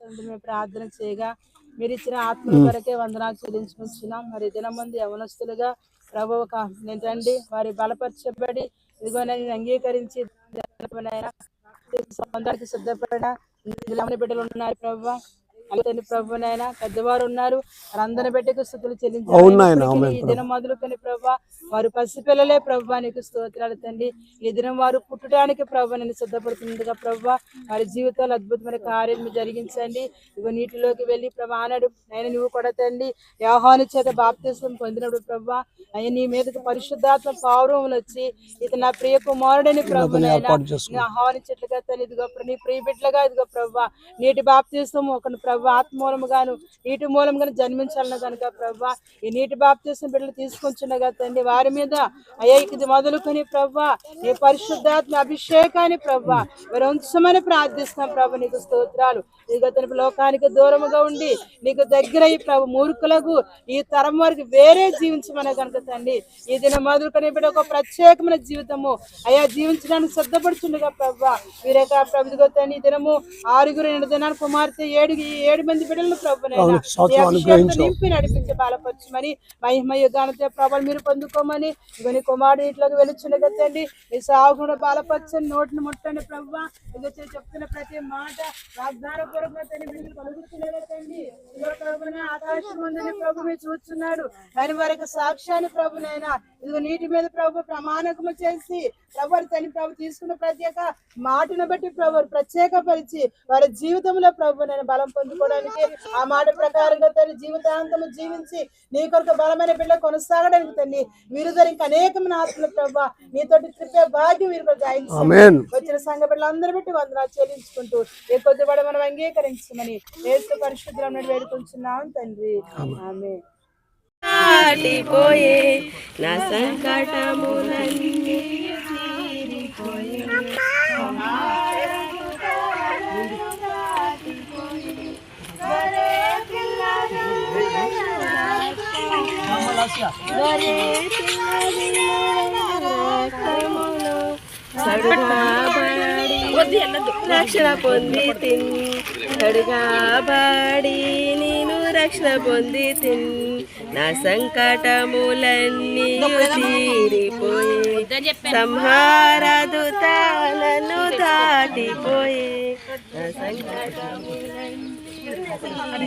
తండ్రి మేము ప్రార్థన చేయగా మీరు ఇచ్చిన ఆత్మల కొరకే వందనాలు చెల్లించుకుంటున్నాం. మరి దినమంది యవనస్తులుగా ప్రభు ఒక ఏంటండి వారి బలపరచబడి ఇదిగో నేను అంగీకరించి సిద్ధపడిన బిడ్డలు ఉన్నారు ప్రభు. అలాగే ప్రభు నాయన పెద్దవారు ఉన్నారు. వారందరి బిడ్డకు స్థుతులు ఆమేన్ ఈ దినం మొదలుకొని ప్రభు వారు పసిపిల్లలే ప్రభు నీకు స్తోత్రాలు తండ్రి. ఈ దినం వారు పుట్టడానికి ప్రభు నేను సిద్ధపడుతుండగా ప్రభు వారి జీవితాలు అద్భుతమైన కార్యం జరిగించండి. ఇగో నీటిలోకి వెళ్ళి ప్రభు ఆనాడు నేను నువ్వు కూడా తండ్రి వ్యవహాని చేత బాప్తిసం పొందినప్పుడు ప్రభు అయ్యా నీ మీదకి పరిశుద్ధాత్మ పౌరములు వచ్చి ఇతను నా ప్రియ కుమారుడని ప్రభు ఆహ్వానించట్లుగా తను ఇదిగో నీ ప్రియ బిడ్డలుగా ఇదిగో ప్రభా నీటి బాప్తీసం ఒక ప్రభా ఆత్మూలముగాను నీటి మూలముగాను జన్మించాలను కనుక ప్రభా ఈ నీటి బాప్తీసం బిడ్డలు తీసుకొచ్చుండగా తండ్రి వారి మీద అయ్యా ఇది మొదలుకొని ప్రభా నీ పరిశుద్ధాత్మ అభిషేకాన్ని ప్రభా మరి ఉంచమని ప్రార్థిస్తాం ప్రభు నీకు స్తోత్రాలు ఇదిగో తన లోకానికి దూరముగా ఉండి నీకు దగ్గర ఈ ప్రభు మూర్ఖులకు ఈ తరం వరకు వేరే జీవించమని కనుక తండ్రి ఈ దినం మొదలుకొని బిడ్డ ఒక ప్రత్యేకమైన జీవితము అయా జీవించడానికి సిద్ధపడుతుండగా ప్రభా వీరే ప్రభుత్వ తండ్రి ఈ దినము ఆరుగురు రెండు దినాలు కుమార్తె ఏడు ఈ ఏడు మంది బిడ్డలను ప్రభు. నింపి నడిపించి బలపరచమని మహిమయ్య గానతే ప్రభలు మీరు పొందుకోమని ఇవన్నీ కుమారుడు ఇంట్లోకి వెలుచుండగా తండ్రి ఈ సాగుడు బాలపచ్చని నోటిని ముట్టండి ప్రభు ఇక చెప్తున్న ప్రతి మాట వాగ్దాన పూర్వకంగా మీరు కలుగుతున్నగా ఆకాశం ఉందని ప్రభు మీరు చూస్తున్నాడు. దాని వారికి సాక్ష్యాన్ని ప్రభునైనా? ఇదిగో నీటి మీద ప్రభు ప్రమాణకము చేసి ప్రభు తని ప్రభు తీసుకున్న ప్రత్యేక మాటను బట్టి ప్రభు వారు ప్రత్యేకపరిచి వారి జీవితంలో ప్రభు నేను బలం పొందుకోవడానికి ఆ మాట ప్రకారంగా తన జీవితాంతము జీవించి నీ కొరకు బలమైన బిడ్డ కొనసాగడానికి తల్లి వీరు ఇంకా అనేకమైన ఆత్మలు ప్రభా నీతోటి త్రిప్పే భాగ్యం వీరు వచ్చిన సంఘ బిడ్డలందరూ బట్టి వందనాలు చెల్లించుకుంటూ ఏ కొద్ది కూడా మనం అంగీకరించమని ఏసు పరిశుద్ధులను వేడుకుంటున్నాం తండ్రి. ఆమె దాటిపోయే నా సంకటములన్నీ రక్షణ పొంది తిన్ కడుగాబడి నేను రక్షణ పొంది తిన్ నా సంకటములన్నీ తీరిపోయి సంహారదుత నన్ను దాటిపోయే నా సంకటములన్నీ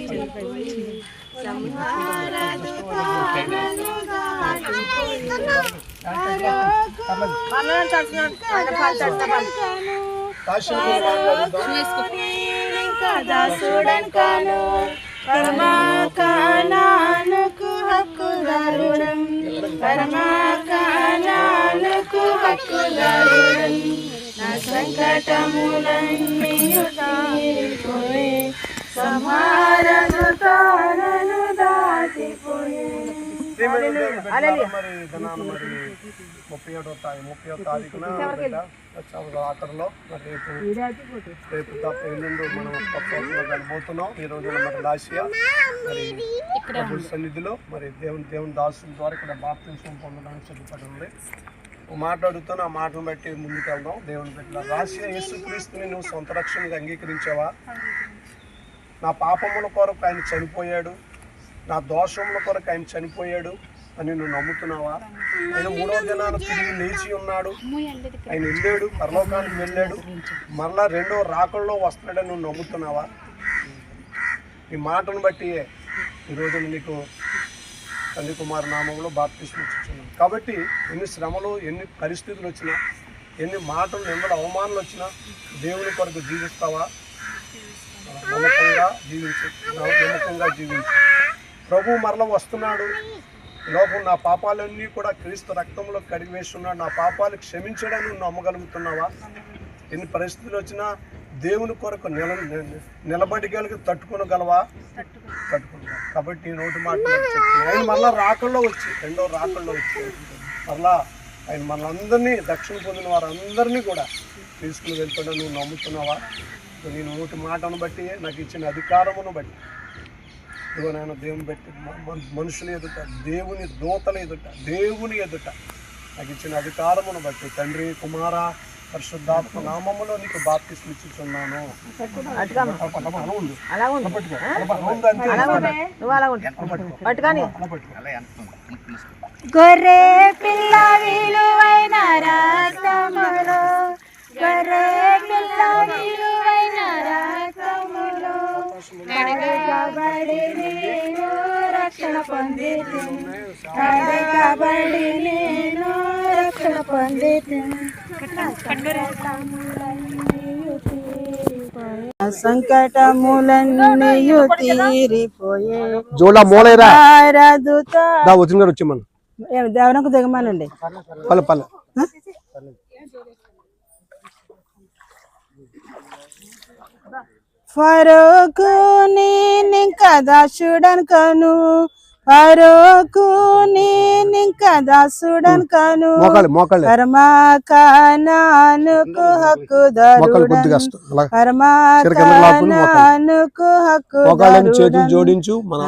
తీరిపోయే. సంహారదుత నన్ను దాసుడంకాను పరమాకానాలకు నా దాటిపోయే. ముప్పై ఏడో తారీఖు ముప్పై తారీఖున బిడ్డ వచ్చాము ఆఖరిలో మరి రేపు రేపు ఎల్లుండి మనం కలబోతున్నాం ఈ రోజున మరి లాసియా మరి సన్నిధిలో మరి దేవుని దేవుని దాసుల ద్వారా ఇక్కడ బాప్తింసం పొందడానికి సిద్ధపడి ఉంది. మాట్లాడుతాను ఆ మాటను బట్టి ముందుకు వెళ్దాం దేవుని పెట్టిన రాసిన యేసుక్రీస్తుని నువ్వు సొంత రక్షణగా అంగీకరించావా? నా పాపముల కొరకు ఆయన చనిపోయాడు. నా దోషముల కొరకు ఆయన చనిపోయాడు అని నువ్వు నమ్ముతున్నావా? ఆయన మూడవ దినాన తిరిగి లేచి ఉన్నాడు. ఆయన వెళ్ళాడు పరలోకానికి వెళ్ళాడు. మరలా రెండో రాకల్లో వస్తాడని నువ్వు నమ్ముతున్నావా? ఈ మాటను బట్టి ఈరోజు నీకు తండ్రి కుమార్ నామంలో బాప్తిస్మిస్తున్నాను కాబట్టి ఎన్ని శ్రమలు ఎన్ని పరిస్థితులు వచ్చినా ఎన్ని మాటలు నిందలు అవమానాలు వచ్చినా దేవుని కొరకు జీవిస్తావా? నమ్మకంగా జీవించు. నమ్మకంగా జీవించు. ప్రభు మరల వస్తున్నాడు. లోపం నా పాపాలన్నీ కూడా క్రీస్తు రక్తంలో కడిగివేస్తున్నాడు నా పాపాలు క్షమించడానికి నువ్వు నమ్మగలుగుతున్నావా? ఎన్ని పరిస్థితులు వచ్చినా దేవుని కొరకు నిల నిలబడిగలిగి తట్టుకోనగలవా? తట్టుకుంటా కాబట్టి నోటి మాట ఆయన మళ్ళా రాకల్లో వచ్చి రెండో రాకల్లో వచ్చి మరలా ఆయన మనందరినీ దక్షిణ పొందిన వారందరినీ కూడా తీసుకుని వెళ్తాడో నువ్వు నమ్ముతున్నావా? నేను నోటి మాటను బట్టి నాకు ఇచ్చిన అధికారమును బట్టి. ఇదిగో నేను దేవుని బట్టి మనుషుల ఎదుట దేవుని దూతల ఎదుట దేవుని ఎదుట నాకు ఇచ్చిన అధికారమును బట్టి తండ్రి కుమార పరిశుద్ధాత్మ నామములో నీకు బాప్తిస్మ ఇచ్చుచున్నాను. అలా ఉండు. సంకటములన్నీయు తీరిపోయే జోలా మోలేరా? భారదుత దా వచ్చిన గారు వచ్చి మనం ఏం దేవనకు దిగమానండి పల్ల పల్ల ఫరోకు నేనింక దాసుడన్ కను ఫరోకు నేనింక దాసుడన్ కను. పరమా కానానుకు మోకాలు కొద్దిగా హక్కుదారుడన్ కష్టం అలా పరమా చిర కిందకి లాక్కుని మోకాలు. కానానుకు మోకాళ్ళని చేతులు హక్కుదారుడన్ జోడించు మన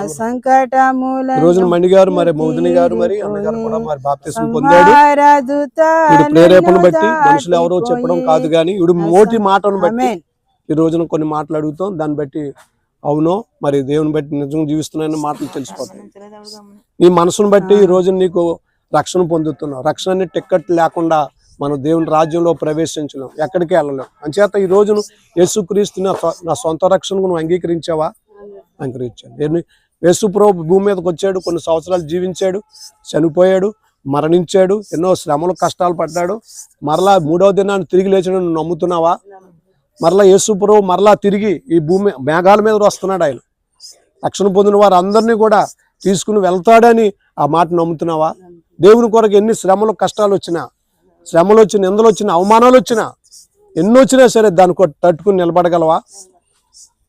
ఈ రోజున మణి గారు మరి మౌదిని గారు మరి అన్నగారు కూడా మరి బాప్తిస్మ పొందాడు. సంహారదుత వీడు ప్రేరేపణ బట్టి మనుషులు ఎవరో చెప్పడం కాదు కానీ వీడు మోటి మాటను బట్టి. ఈ రోజున కొన్ని మాటలు అడుగుతాం. దాన్ని బట్టి అవునో? మరి దేవుని బట్టి నిజంగా జీవిస్తున్నాయని మాటలు తెలిసిపోతాయి. నీ మనసును బట్టి ఈ రోజు నీకు రక్షణ పొందుతున్నావు రక్షణ అనే టిక్కెట్ లేకుండా మనం దేవుని రాజ్యంలో ప్రవేశించలేం. ఎక్కడికి వెళ్ళలేం. అంచేత ఈ రోజును యేసుక్రీస్తు నా సొంత రక్షణకు నువ్వు అంగీకరించావా? అంగీకరించాను యేసు ప్రభు భూమి మీదకి వచ్చాడు కొన్ని సంవత్సరాలు జీవించాడు చనిపోయాడు మరణించాడు ఎన్నో శ్రమలు కష్టాలు పడ్డాడు. మరలా మూడవ దినాన్ని తిరిగి లేచాడు నువ్వు నమ్ముతున్నావా మరలా యేసుప్రభు మరలా తిరిగి ఈ భూమి మేఘాల మీద వస్తున్నాడు ఆయన. రక్షణ పొందిన వారు అందరినీ కూడా తీసుకుని వెళ్తాడని ఆ మాట నమ్ముతున్నావా? దేవుని కొరకు ఎన్ని శ్రమలు కష్టాలు వచ్చినా శ్రమలు వచ్చిన నిందలు వచ్చినా అవమానాలు వచ్చినా ఎన్ని వచ్చినా సరే దాని తట్టుకుని నిలబడగలవా?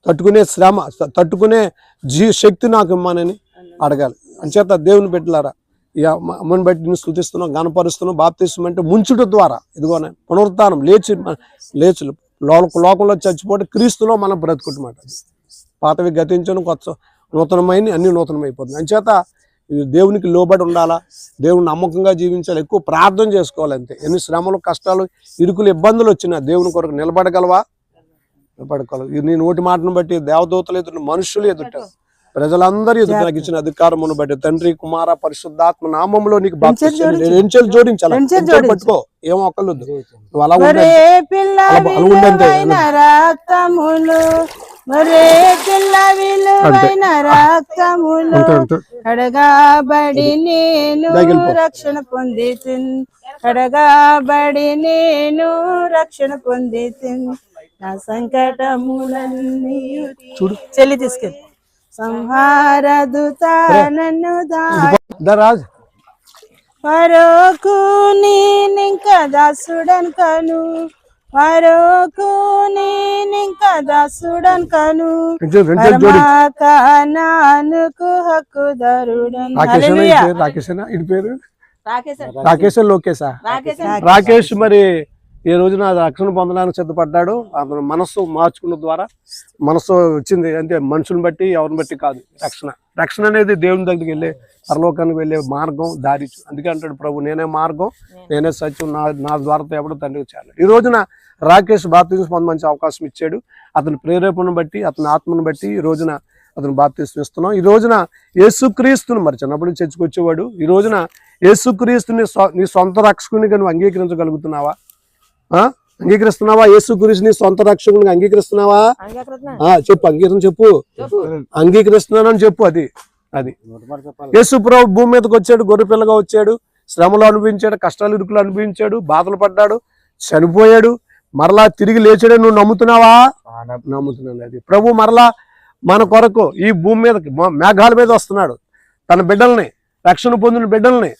తట్టుకునే శ్రమ తట్టుకునే జీ శక్తి నాకు ఇమ్మానని అడగాలి. అంచేత దేవుని బిడ్డలారా ఇక అమ్మని బట్టి నేను స్థుతిస్తున్నాం గణపరుస్తున్నాం బాప్తిస్తున్నాం అంటే ముంచుట ద్వారా ఇదిగోనే పునరుత్థానం లేచి లేచి లోక లోకంలో చచ్చిపోతే క్రీస్తులో మనం బ్రతుకుంటున్నమాట పాతవి గతించను కొత్త నూతనమైన అన్ని నూతనమైపోతుంది అంచేత దేవునికి లోబడి ఉండాలా? దేవుని నమ్మకంగా జీవించాలి? ఎక్కువ ప్రార్థన చేసుకోవాలి అంతే. ఎన్ని శ్రమలు కష్టాలు ఇరుకులు ఇబ్బందులు వచ్చినా దేవుని కొరకు నిలబడగలవా? నిలబడగలవు? నీ నోటి మాటను బట్టి దేవదూతలు ఎదుట మనుషులు ఎదుట ప్రజలందరూ ఎదుట నాకు ఇచ్చిన అధికారమును బట్టి తండ్రి కుమార పరిశుద్ధాత్మ నామంలో నీకు ఎంచెలు జోడించాలి. పట్టుకో? ఏం ఒక్కర్లేదు. నువ్వు అలా ఉండంతే. కడగాబడి నేను. రక్షణ పొంది కడగాబడి నేను రక్షణ పొంది నా సంకటములన్నీ చూడు. చెల్లి తీసుకెళ్ళి. సంహారదుత నన్ను దా దా రాజ్ పరోకు నేనింక దాసుడన్ కను పరోకు నేనింక దాసుడన్ కను పరమాకానానుకు హక్కుదారుడన్ రాకేష్ రాకేష్ ఇటు పేరు? రాకేశ్ రాకేష్ లోకేశా? రాకేశ్ రాకేష్ మరి ఈ రోజున రక్షణ పొందడానికి సిద్ధపడ్డాడు అతను మనస్సు మార్చుకున్న ద్వారా మనస్సు వచ్చింది. అంటే మనుషులను బట్టి ఎవరిని బట్టి కాదు రక్షణ. రక్షణ అనేది దేవుని దగ్గరికి వెళ్ళే పరలోకానికి వెళ్ళే మార్గం దారి. అందుకే అంటాడు ప్రభు నేనే మార్గం నేనే సత్యం నా నా ద్వారా ఎవడో తండ్రికి చేయాలి. ఈ రోజున రాకేష్ బాప్తిజం పొందమంచి అవకాశం ఇచ్చాడు. అతని ప్రేరేపణను బట్టి అతని ఆత్మను బట్టి ఈ రోజున అతను బాప్తిజం ఇస్తున్నాం ఈ రోజున యేసుక్రీస్తుని మరి చిన్నప్పటి నుంచి చర్చకు వచ్చేవాడు ఈ రోజున యేసుక్రీస్తుని నీ సొంత రక్షకునిగా నువ్వు అంగీకరించగలుగుతున్నావా? అంగీకరిస్తున్నావా? యేసుక్రీస్తు నీ సొంత రక్షకునిగా అంగీకరిస్తున్నావా? చెప్పు అంగీకరణ చెప్పు. అంగీకరిస్తున్నానని చెప్పు అది. అది. యేసు ప్రభు భూమి మీదకి వచ్చాడు గొర్రె పిల్లగా వచ్చాడు శ్రమలు అనుభవించాడు కష్టాలు ఇరుకులు అనుభవించాడు బాధలు పడ్డాడు చనిపోయాడు మరలా తిరిగి లేచాడు నువ్వు నమ్ముతున్నావా? నమ్ముతున్నాను అది. ప్రభు మరలా మన కొరకు ఈ భూమి మీదకి మ- మేఘాల మీద వస్తున్నాడు. తన బిడ్డల్ని రక్షణ పొందిన బిడ్డల్ని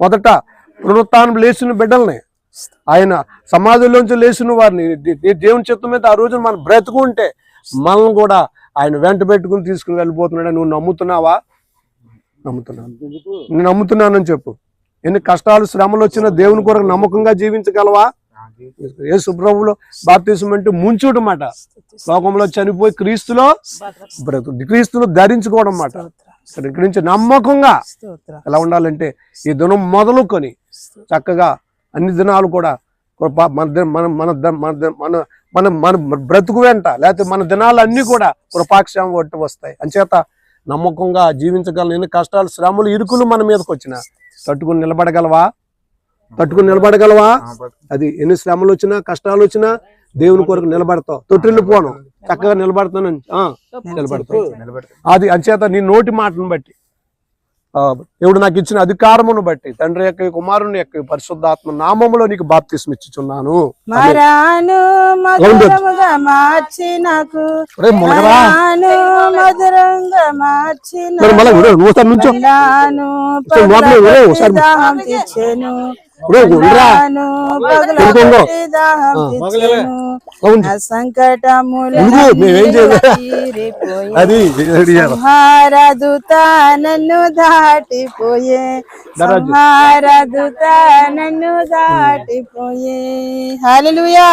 మొదట పునరుత్థానం లేచిన బిడ్డల్ని ఆయన సమాజంలోంచి లేచిన వారిని దేవుని చిత్తం మీద ఆ రోజున మనం బ్రతుకుంటే మనల్ని కూడా ఆయన వెంట పెట్టుకుని తీసుకుని వెళ్ళిపోతున్నాడు నువ్వు నమ్ముతున్నావా? నమ్ముతున్నాను. నేను నమ్ముతున్నానని చెప్పు. ఎన్ని కష్టాలు శ్రమలు వచ్చినా దేవుని కొరకు నమ్మకంగా జీవించగలవా? ఏ సుప్రభులో బాప్తీసం అంటే ముంచుట మాట. లోకంలో చనిపోయి క్రీస్తులో బ్రతు క్రీస్తును ధరించుకోవడం మాట. ఇక్కడ నుంచి నమ్మకంగా ఎలా ఉండాలంటే ఈ దినం మొదలుకొని చక్కగా అన్ని దినాలు కూడా కృప మన ది- మన మన ద- మన మన మన మన బ్రతుకు వెంట లేకపోతే మన దినాలన్నీ కూడా కృపాక్షేమం ఒట్టి వస్తాయి. అంచేత నమ్మకంగా జీవించగలను ఎన్ని కష్టాలు శ్రమలు ఇరుకులు మన మీదకి వచ్చినా తట్టుకుని నిలబడగలవా? తట్టుకుని నిలబడగలవా? అది ఎన్ని శ్రమలు వచ్చినా కష్టాలు వచ్చినా దేవుని కొరకు నిలబడతావు. తొట్టిల్లు పోను. చక్కగా నిలబడతాను ఆ, నిలబడతావు. అది అంచేత నీ నోటి మాటను బట్టి దేవుడు నాకు ఇచ్చిన అధికారమును బట్టి తండ్రి యొక్క కుమారుని యొక్క పరిశుద్ధాత్మ నామములో నీకు బాప్తిస్మ ఇచ్చుచున్నాను. మరాను మధురముగా మార్చి నాకు. అది సంహారదుత నన్ను దాటిపోయే. సంహారదుత నన్ను దాటిపోయే. హల్లెలూయా.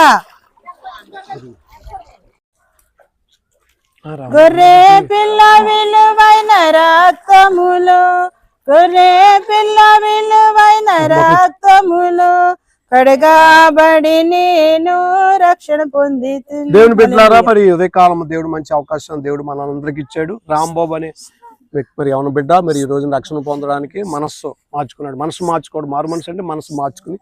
గొర్రె పిల్ల విలువైన రక్తములు గొర్రె పిల్ల విలువైన రక్తములు కడగాబడి నేను రక్షణ పొంది దేవుని బిడ్డలారా మరి ఉదయకాలం దేవుడు మంచి అవకాశం దేవుడు మనందరికి ఇచ్చాడు. రాంబాబు అనే మరి ఎవరి బిడ్డ? మరి ఈ రోజున రక్షణ పొందడానికి మనస్సు మార్చుకున్నాడు. మనసు మార్చుకోవడం మారు మనసు అంటే మనసు మార్చుకుని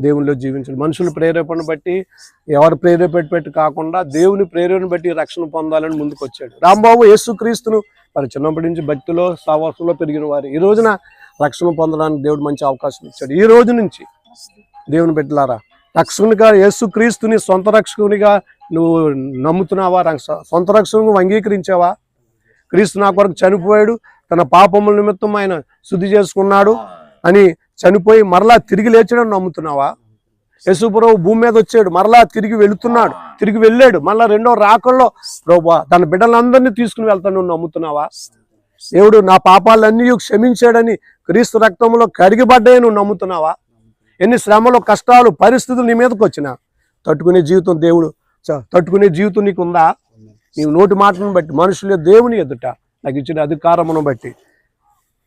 దేవునిలో జీవించాడు. మనుషుల ప్రేరేపణ బట్టి ఎవరు ప్రేరేపణ పెట్టి కాకుండా దేవుని ప్రేరేపణ బట్టి రక్షణ పొందాలని ముందుకు వచ్చాడు రాంబాబు యేసుక్రీస్తును మరి చిన్నప్పటి నుంచి భక్తిలో సావాసంలో పెరిగిన వారు. ఈ రోజున రక్షణ పొందడానికి దేవుడు మంచి అవకాశం ఇచ్చాడు. ఈ రోజు నుంచి దేవుని బిడ్డలారా రక్షకునిగా యేసుక్రీస్తుని సొంత రక్షకునిగా నువ్వు నమ్ముతున్నావా? రక్ష- సొంత రక్షకుని అంగీకరించావా? క్రీస్తు నా కొరకు చనిపోయాడు తన పాపముల నిమిత్తం ఆయన శుద్ధి చేసుకున్నాడు అని చనిపోయి మరలా తిరిగి లేచడం నమ్ముతున్నావా? యేసుప్రభు భూమి మీద వచ్చాడు మరలా తిరిగి వెళుతున్నాడు తిరిగి వెళ్ళాడు మళ్ళా రెండో రాకల్లో ప్రభు తన బిడ్డలందరినీ తీసుకుని వెళ్తాను నువ్వు నమ్ముతున్నావా? దేవుడు నా పాపాలన్నీ క్షమించాడని క్రీస్తు రక్తంలో కరిగిపడ్డాయి నువ్వు నమ్ముతున్నావా? ఎన్ని శ్రమలు కష్టాలు పరిస్థితులు నీ మీదకి వచ్చినా? తట్టుకునే జీవితం దేవుడు చ- తట్టుకునే జీవితం నీకు ఉందా నీవు నోటి మాటను బట్టి మనుషుల దేవుని ఎదుట నాకు ఇచ్చిన అధికారమును బట్టి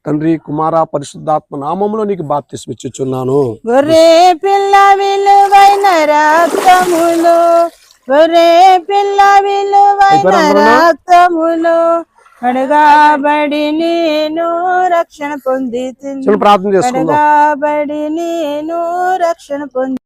తండ్రి కుమార పరిశుద్ధాత్మ నామములో నీకు బాప్తిస్మిచ్చుచున్నాను గొర్రె పిల్ల విలువైన రక్తములు గొర్రె పిల్ల విలువైన రక్తములు నేను రక్షణ పొంది ప్రార్థన చేసుకుందాం. కడగాబడి నేను రక్షణ పొంది